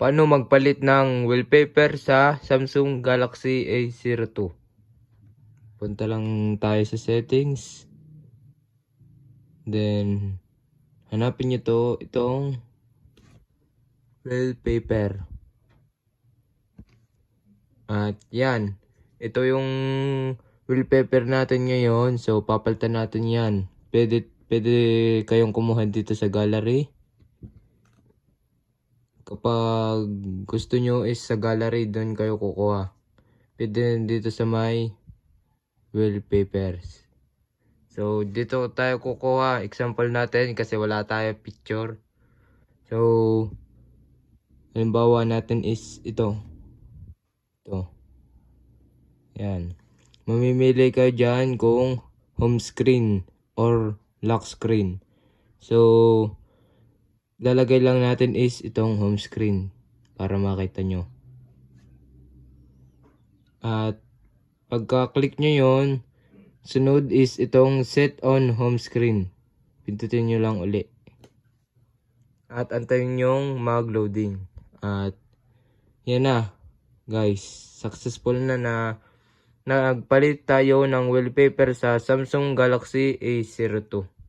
paano magpalit ng wallpaper sa Samsung Galaxy A02. Punta lang tayo sa settings. Then, hanapin nyo to, itong wallpaper. At yan, ito yung wallpaper natin ngayon. So, papalitan natin yan. Pwede, pwede kayong kumuha dito sa gallery. Kapag gusto nyo is sa gallery, doon kayo kukuha. Pwede dito sa may wallpapers. So, dito tayo kukuha. Example natin kasi wala tayo picture. So, halimbawa natin is ito. Ito. Yan. Mamimili kayo dyan kung home screen or lock screen. So, lalagay lang natin is itong home screen para makita nyo. At pagka-click nyo yon sunod is itong set on home screen. Pindutin nyo lang uli. At antayin nyong mag-loading. At yan na guys. Successful na na nagpalit tayo ng wallpaper sa Samsung Galaxy A02.